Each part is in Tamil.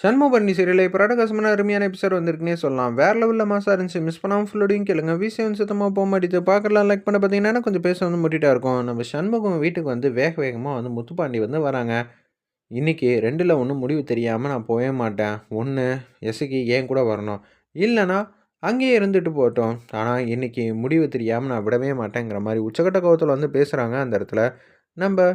சண்முகபரணி சீரியல் இப்போ ரடகாசமான அருமையான எபிசோட் வந்திருக்குன்னே சொல்லலாம். வேற லெவலில் மாசாக இருந்துச்சு. மிஸ் பண்ணாமல் ஃபுல்லோடையும் கேளுங்க. விஷயம் சுத்தமாக போக மாட்டேது பார்க்கலாம் லைக் பண்ண பார்த்தீங்கன்னா கொஞ்சம் பேச வந்து முட்டிட்டா இருக்கும். நம்ம சண்முகம் வீட்டுக்கு வந்து வேக வேகமாக வந்து முத்துப்பாண்டி வந்து வராங்க. இன்றைக்கி ரெண்டில் ஒன்றும் முடிவு தெரியாமல் நான் போகவே மாட்டேன். ஒன்று எசுக்கு ஏன் கூட வரணும்? இல்லைனா அங்கேயே இருந்துட்டு போட்டோம் ஆனால் இன்றைக்கி முடிவு தெரியாமல் நான் விடவே மாட்டேங்கிற மாதிரி உச்சக்கட்ட கோவத்தில் வந்து பேசுகிறாங்க அந்த இடத்துல. நம்ம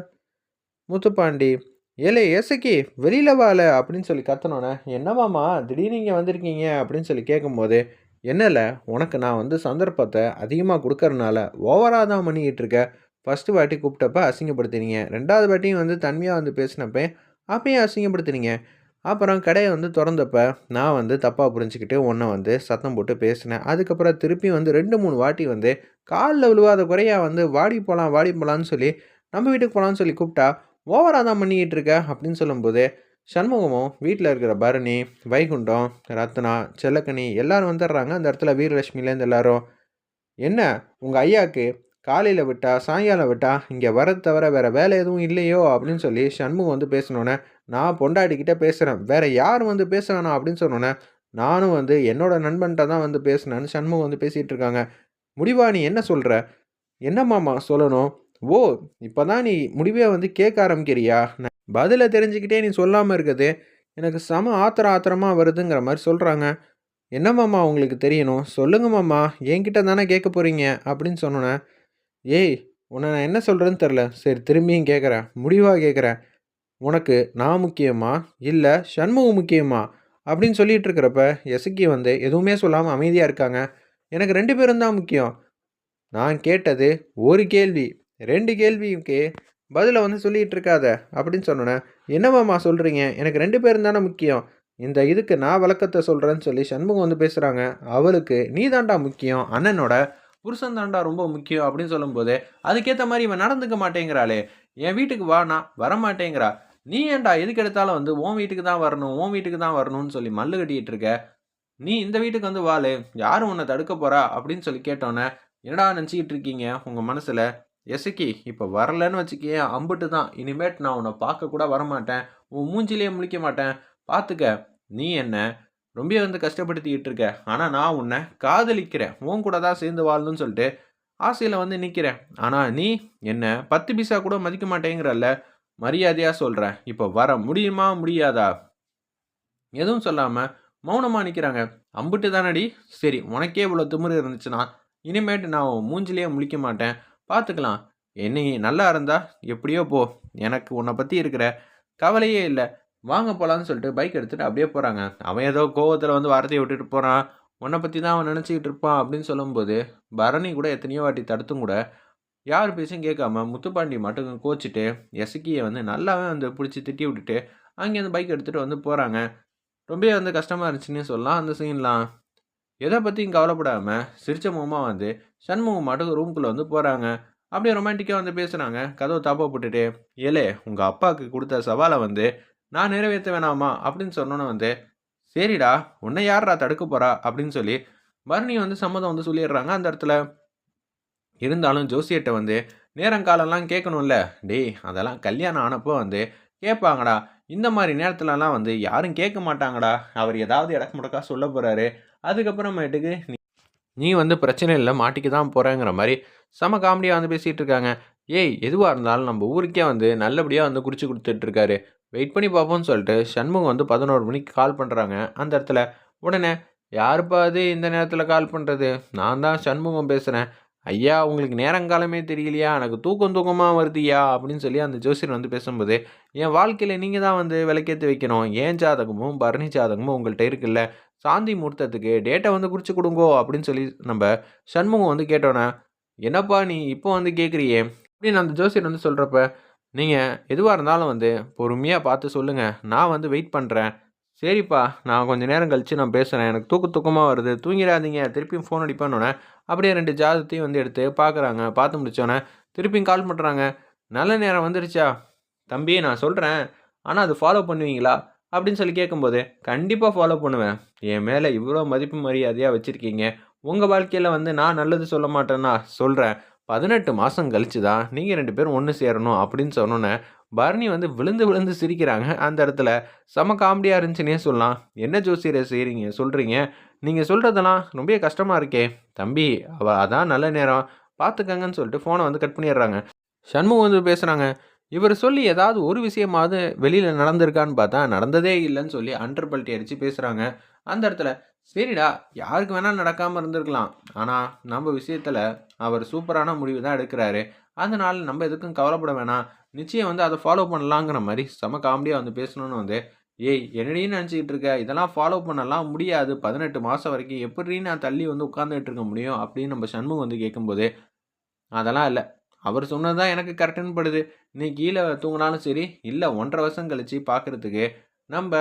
முத்துப்பாண்டி ஏலே ஏசக்கி வெளியில் வாழ அப்படின்னு சொல்லி கத்தனோன்னே என்னவாம்மா திடீர்னு இங்கே வந்திருக்கீங்க? அப்படின்னு சொல்லி கேட்கும்போது என்னல உனக்கு நான் வந்து சந்தர்ப்பத்தை அதிகமாக கொடுக்கறனால ஓவராக தான் பண்ணிக்கிட்டு இருக்க. ஃபஸ்ட்டு வாட்டி கூப்பிட்டப்ப அசிங்கப்படுத்தினீங்க. ரெண்டாவது வாட்டியும் வந்து தன்மையாக வந்து பேசினப்ப அப்பயும் அசிங்கப்படுத்தினீங்க. அப்புறம் கடையை வந்து திறந்தப்ப நான் வந்து தப்பாக புரிஞ்சுக்கிட்டு ஒன்றை வந்து சத்தம் போட்டு பேசினேன். அதுக்கப்புறம் திருப்பி வந்து ரெண்டு மூணு வாட்டி வந்து காலில் விழுவாத குறையாக வந்து வாடி போகலாம் வாடி போகலான்னு சொல்லி நம்ம வீட்டுக்கு போகலான்னு சொல்லி கூப்பிட்டா ஓவராக தான் பண்ணிக்கிட்டு இருக்க அப்படின்னு சொல்லும்போது சண்முகமும் வீட்டில் இருக்கிற பரணி வைகுண்டம் ரத்னா செல்லக்கனி எல்லாரும் வந்துடுறாங்க. அந்த இடத்துல வீரலட்சுமிலேருந்து எல்லாரும். என்ன? உங்கள் ஐயாவுக்கு காலையில் விட்டா சாயங்காலம் விட்டா இங்கே வரது தவிர வேறு வேலை எதுவும் இல்லையோ? அப்படின்னு சொல்லி சண்முகம் வந்து பேசினோன்னே நான் பொண்டாடிக்கிட்ட பேசுகிறேன் வேறு யார் வந்து பேச வேணாம் அப்படின்னு சொன்னோன்னே நானும் வந்து என்னோட நண்பன்கிட்ட தான் வந்து பேசினேன்னு சண்முகம் வந்து பேசிகிட்டு இருக்காங்க. முடிவா நீ என்ன சொல்கிற என்ன மாமா சொல்லணும்? ஓ இப்போ தான் நீ முடிவே வந்து கேட்க ஆரம்பிக்கிறியா? நான் பதிலை தெரிஞ்சுக்கிட்டே நீ சொல்லாமல் இருக்குது எனக்கு செம ஆத்திர ஆத்திரமாக வருதுங்கிற மாதிரி சொல்கிறாங்க என்ன மாமா உங்களுக்கு தெரியணும்? சொல்லுங்க மாமா என்கிட்ட தானே கேட்க போகிறீங்க அப்படின்னு சொன்னோன்னே ஏய் உன்னை நான் என்ன சொல்கிறேன்னு தெரில சரி திரும்பியும் கேட்குறேன். முடிவாக கேட்குறேன். உனக்கு நான் முக்கியமா? இல்லை சண்முகம் முக்கியமா? அப்படின்னு சொல்லிட்டு இருக்கிறப்ப எசுக்கி வந்து எதுவுமே சொல்லாமல் அமைதியாக இருக்காங்க. எனக்கு ரெண்டு பேரும் தான் முக்கியம். நான் கேட்டது ஒரு கேள்வி. ரெண்டு கேள்விக்கு பதிலை வந்து சொல்லிகிட்டு இருக்காத அப்படின்னு சொன்னோன்னே என்னவாம்மா சொல்கிறீங்க எனக்கு ரெண்டு பேரும் தானே முக்கியம். இந்த இதுக்கு நான் விளக்கத்தை சொல்கிறேன்னு சொல்லி சண்முகம் வந்து பேசுகிறாங்க அவளுக்கு நீ தாண்டா முக்கியம் அண்ணனோட புருஷன் தாண்டா ரொம்ப முக்கியம் அப்படின்னு சொல்லும்போது அதுக்கேற்ற மாதிரி இவன் நடந்துக்க மாட்டேங்கிறாளே. என் வீட்டுக்கு வா நான் வரமாட்டேங்கிறா. நீ ஏன்டா எதுக்கு எடுத்தாலும் வந்து உன் வீட்டுக்கு தான் வரணும் உன் வீட்டுக்கு தான் வரணும்னு சொல்லி மல்லு கட்டிகிட்டு இருக்க நீ இந்த வீட்டுக்கு வந்து வாழு யாரும் உன்னை தடுக்க போறா? அப்படின்னு சொல்லி கேட்டோன்னே என்னடா நினச்சிக்கிட்டு இருக்கீங்க உங்கள் மனசில்? எசக்கி இப்போ வரலன்னு வச்சுக்கியே அம்புட்டு தான். இனிமேட் நான் உன்னை பார்க்க கூட வரமாட்டேன். உன் மூஞ்சிலேயே முழிக்க மாட்டேன். பார்த்துக்க நீ என்ன ரொம்ப வந்து கஷ்டப்படுத்திக்கிட்டு இருக்க. ஆனால் நான் உன்னை காதலிக்கிறேன். உன் கூட தான் சேர்ந்து வாழணும்னு சொல்லிட்டு ஆசையில் வந்து நிற்கிறேன் ஆனால் நீ என்ன பத்து பைசா கூட மதிக்க மாட்டேங்கிறல்ல. மரியாதையாக சொல்கிறேன் இப்போ வர முடியுமா முடியாதா? எதுவும் சொல்லாமல் மௌனமாக நிற்கிறாங்க அம்புட்டு தானடி? சரி உனக்கே இவ்வளோ திமிரு இருந்துச்சுன்னா இனிமேட்டு நான் உன் மூஞ்சிலேயே முழிக்க மாட்டேன். பார்த்துக்கலாம் என்னை நல்லா இருந்தா எப்படியோ போ. எனக்கு உன்னை பற்றி இருக்கிற கவலையே இல்லை. வாங்க போகலான்னு சொல்லிட்டு பைக் எடுத்துகிட்டு அப்படியே போகிறாங்க அவன் ஏதோ கோவத்தில் வந்து வார்த்தையை விட்டுட்டு போகிறான் உன்னை பற்றி தான் அவன் நினச்சிக்கிட்டு இருப்பான் அப்படின்னு சொல்லும்போது பரணி கூட எத்தனையோ வாட்டி தடுத்தும் கூட யார் பேசும் கேட்காம முத்துப்பாண்டி மட்டும் கோச்சிட்டு எசக்கியை வந்து நல்லாவே வந்து பிடிச்சி திட்டி விட்டுட்டு அங்கேருந்து பைக் எடுத்துகிட்டு வந்து போகிறாங்க ரொம்பவே வந்து கஷ்டமாக இருந்துச்சுன்னு சொல்லலாம் அந்த சீன்லாம் எதை பற்றியும் கவலைப்படாமல் சிரிச்ச முகமாக வந்து சண்முகம் மட்டும் ரூம்குள்ளே வந்து போகிறாங்க அப்படியே ரொமான்டிக்காக வந்து பேசுகிறாங்க கதவை தாப்பா போட்டுட்டு ஏலே உங்கள் அப்பாவுக்கு கொடுத்த சவாலை வந்து நான் நிறைவேற்ற வேணாமா அப்படின்னு சொன்னோன்னே வந்து சரிடா உன்னை யாரா தடுக்க போகிறா அப்படின்னு சொல்லி பரணி வந்து சம்மதம் வந்து சொல்லிடுறாங்க அந்த இடத்துல. இருந்தாலும் ஜோசியட்டை வந்து நேரங்காலம்லாம் கேட்கணும்ல. டேய் அதெல்லாம் கல்யாணம் ஆனப்போ வந்து கேட்பாங்கடா. இந்த மாதிரி நேரத்துலலாம் வந்து யாரும் கேட்க மாட்டாங்கடா. அவர் ஏதாவது இடக்கு முடக்கா சொல்ல போகிறாரு அதுக்கப்புறமேட்டுக்கு நீ நீ வந்து பிரச்சனை இல்லை மாட்டிக்க தான் போகிறேங்கிற மாதிரி செம காமெடியாக வந்து பேசிகிட்டு இருக்காங்க. ஏய் எதுவாக இருந்தாலும் நம்ம ஊருக்கே வந்து நல்லபடியாக வந்து குறித்து கொடுத்துட்ருக்காரு வெயிட் பண்ணி பார்ப்போம்னு சொல்லிட்டு சண்முகம் வந்து பதினோரு மணிக்கு கால் பண்ணுறாங்க அந்த இடத்துல உடனே யாருப்பா அது இந்த நேரத்தில் கால் பண்ணுறது நான் தான் சண்முகம் பேசுகிறேன் ஐயா உங்களுக்கு நேரங்காலமே தெரியலையா? எனக்கு தூக்கம் தூக்கமாக வருதுயா அப்படின்னு சொல்லி அந்த ஜோசியர் வந்து பேசும்போது என் வாழ்க்கையில் நீங்கள் தான் வந்து விளக்கேற்றி வைக்கணும். ஏன் ஜாதகமும் பரணி ஜாதகமும் உங்கள்கிட்ட இருக்குல்ல? சாந்தி முகூர்த்தத்துக்கு டேட்டை வந்து குறித்து கொடுங்கோ. அப்படின்னு சொல்லி நம்ம சண்முகம் வந்து கேட்டோன்னே என்னப்பா நீ இப்போ வந்து கேட்குறியே அப்படின்னு அந்த ஜோசியர் வந்து சொல்கிறப்ப நீங்கள் எதுவாக இருந்தாலும் வந்து பொறுமையாக பார்த்து சொல்லுங்கள் நான் வந்து வெயிட் பண்ணுறேன் சரிப்பா நான் கொஞ்சம் நேரம் கழித்து நான் பேசுகிறேன் எனக்கு தூக்கு தூக்கமாக வருது. தூங்கிடாதீங்க. திருப்பியும் ஃபோன் அடிப்பானோடனே அப்படியே ரெண்டு ஜாதத்தையும் வந்து எடுத்து பார்க்குறாங்க. பார்த்து முடிச்சோன்னே திருப்பியும் கால் பண்ணுறாங்க நல்ல நேரம் வந்துருச்சா? தம்பி நான் சொல்கிறேன் ஆனால் அது ஃபாலோ பண்ணுவீங்களா? அப்படின்னு சொல்லி கேட்கும்போது கண்டிப்பாக ஃபாலோ பண்ணுவேன். என் மேலே இவ்வளோ மதிப்பு மரியாதையாக வச்சுருக்கீங்க. உங்கள் வாழ்க்கையில் வந்து நான் நல்லது சொல்ல மாட்டேன்னா சொல்கிறேன் பதினெட்டு மாதம் கழிச்சு தான் நீங்கள் ரெண்டு பேரும் ஒன்று சேரணும் அப்படின்னு சொன்னோன்னே பரணி வந்து விழுந்து விழுந்து சிரிக்கிறாங்க. அந்த இடத்துல செம காமெடியாக இருந்துச்சுன்னே சொல்லலாம். என்ன ஜோசியரை செய்கிறீங்க சொல்கிறீங்க நீங்கள் சொல்கிறதெல்லாம் ரொம்ப கஷ்டமாக இருக்கே. தம்பி அவ அதான் நல்ல நேரம். பார்த்துக்கங்கன்னு சொல்லிட்டு ஃபோனை வந்து கட் பண்ணிடுறாங்க. சண்முகம் வந்து பேசுகிறாங்க இவர் சொல்லி ஏதாவது ஒரு விஷயமாவது வெளியில் நடந்திருக்கான்னு பார்த்தா நடந்ததே இல்லைன்னு சொல்லி அண்டர் பல்ட்டி அடித்து பேசுகிறாங்க அந்த இடத்துல சரிடா யாருக்கு வேணால் நடக்காமல் இருந்திருக்கலாம். ஆனால் நம்ம விஷயத்தில் அவர் சூப்பரான முடிவு தான் எடுக்கிறாரு. அதனால் நம்ம எதுக்கும் கவலைப்பட வேணாம். நிச்சயம் வந்து அதை ஃபாலோ பண்ணலாங்கிற மாதிரி செம காமெடியாக வந்து பேசணும்னு வந்து ஏய் என்னடின்னு நினச்சிக்கிட்டு இருக்க? இதெல்லாம் ஃபாலோ பண்ணலாம். முடியாது. பதினெட்டு மாதம் வரைக்கும் எப்படி நான் தள்ளி வந்து உட்காந்துட்டு இருக்க முடியும்? அப்படின்னு நம்ம சண்முகம் வந்து கேட்கும்போது அதெல்லாம் இல்லை. அவர் சொன்னது தான் எனக்கு கரெக்டுன்னு படுது. நீ கீழே தூங்கினாலும் சரி இல்லை ஒன்றரை வருஷம் கழித்து பார்க்குறதுக்கு நம்ம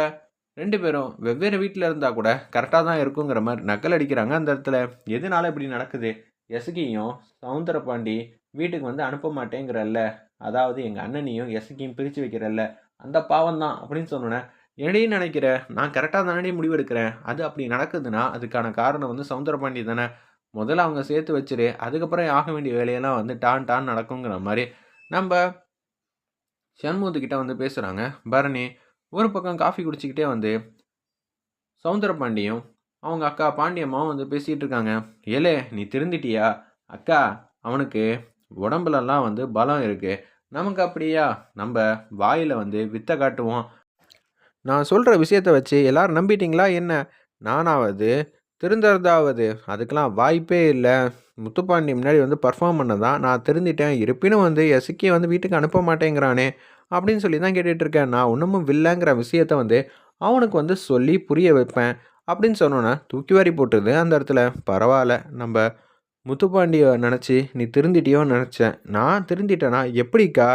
ரெண்டு பேரும் வெவ்வேறு வீட்டில் இருந்தால் கூட கரெக்டாக தான் இருக்குங்கிற மாதிரி நக்கல் அடிக்கிறாங்க அந்த இடத்துல. எதனால இப்படி நடக்குது? எசுகியும் சவுந்தரபாண்டி வீட்டுக்கு வந்து அனுப்ப மாட்டேங்கிறல்ல. அதாவது எங்கள் அண்ணனையும் எசுகியும் பிரித்து வைக்கிறல்ல. அந்த பாவம் தான் அப்படின்னு சொன்னோன்னே என்னையும் நினைக்கிற? நான் கரெக்டாக தானே முடிவெடுக்கிறேன். அது அப்படி நடக்குதுன்னா அதுக்கான காரணம் வந்து சவுந்தரபாண்டி தானே. முதல்ல அவங்க சேர்த்து வச்சிரு அதுக்கப்புறம் ஆக வேண்டிய வேலையெல்லாம் வந்து டான் டான் நடக்குங்கிற மாதிரி நம்ம சண்முகத்துக்கிட்ட வந்து பேசுகிறாங்க பரணி ஒரு பக்கம் காஃபி குடிச்சிக்கிட்டே வந்து சவுந்தரபாண்டியும் அவங்க அக்கா பாண்டியம்மாவும் வந்து பேசிகிட்டு இருக்காங்க. ஏலே நீ திருந்திட்டியா? அக்கா அவனுக்கு உடம்புலலாம் வந்து பலம் இருக்குது நமக்கு அப்படியா? நம்ம வாயில் வந்து வித்தை காட்டுவோம். நான் சொல்கிற விஷயத்த வச்சு எல்லாரும் நம்பிட்டீங்களா என்ன? நானாவது திருந்தறதாவது. அதுக்கெலாம் வாய்ப்பே இல்லை. முத்துப்பாண்டி முன்னாடி வந்து பர்ஃபார்ம் பண்ண தான் நான் திருந்திட்டேன். இருப்பினும் வந்து எசுக்கியை வந்து வீட்டுக்கு அனுப்ப மாட்டேங்கிறானே. அப்படின்னு சொல்லி தான் கேட்டுட்ருக்கேன். நான் ஒன்றும் வில்லைங்கிற விஷயத்த வந்து அவனுக்கு வந்து சொல்லி புரிய வைப்பேன். அப்படின்னு சொன்னோன்னா தூக்கி வாரி போட்டுருது அந்த இடத்துல. பரவாயில்ல நம்ம முத்துப்பாண்டியை நினச்சி நீ திருந்திட்டியோன்னு நினச்சேன். நான் திருந்திட்டேனா? எப்படிக்கா?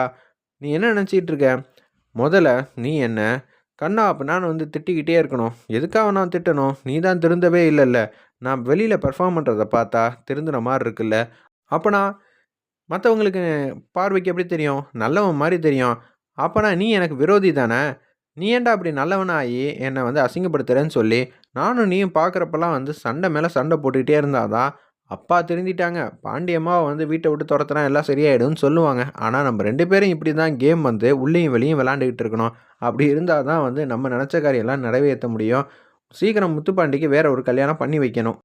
நீ என்ன நினச்சிட்டு இருக்க முதல்ல நீ என்ன? கண்ணா அப்போ நான் வந்து திட்டிக்கிட்டே இருக்கணும். எதுக்காக நான் திட்டணும்? நீ தான் திருந்தவே இல்லைல்ல. நான் வெளியில் பெர்ஃபார்ம் பண்ணுறத பார்த்தா திருந்துன மாதிரி இருக்குல்ல. அப்போனா மற்றவங்களுக்கு பார்வைக்கு எப்படி தெரியும்? நல்லவன் மாதிரி தெரியும். அப்போனா நீ எனக்கு விரோதி தானே? நீ ஏன்டா அப்படி நல்லவனாகி என்னை வந்து அசிங்கப்படுத்துகிறேன்னு சொல்லி நானும் நீயும் பார்க்குறப்பெல்லாம் வந்து சண்டை மேலே சண்டை போட்டுக்கிட்டே இருந்தாதான் அப்பா திருந்திட்டாங்க. பாண்டியம்மாவை வந்து வீட்டை விட்டு துரத்துனா எல்லாம் சரியாயிடும்னு சொல்லுவாங்க. ஆனால் நம்ம ரெண்டு பேரும் இப்படி தான் கேம் வந்து உள்ளேயும் வெளியும் விளாண்டுக்கிட்டு இருக்கணும். அப்படி இருந்தால் தான் வந்து நம்ம நினச்ச காரியெல்லாம் நிறைவேற்ற முடியும். சீக்கிரம் முத்துப்பாண்டிக்கு வேற ஒரு கல்யாணம் பண்ணி வைக்கணும்.